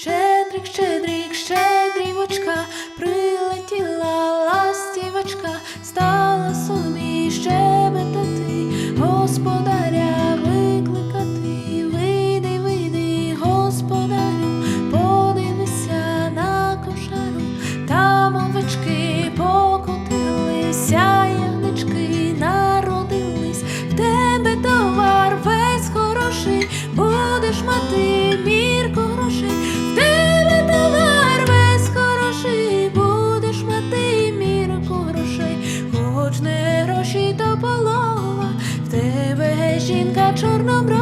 Щедрик, щедрик, щедрівочка, прилетіла ластівочка, стала собі щебетати, господаря викликати, вийди, вийди, господарю, подивися на кошару, там овечки покотилися, ягнички народились, в тебе товар тебе жінка чорноброва,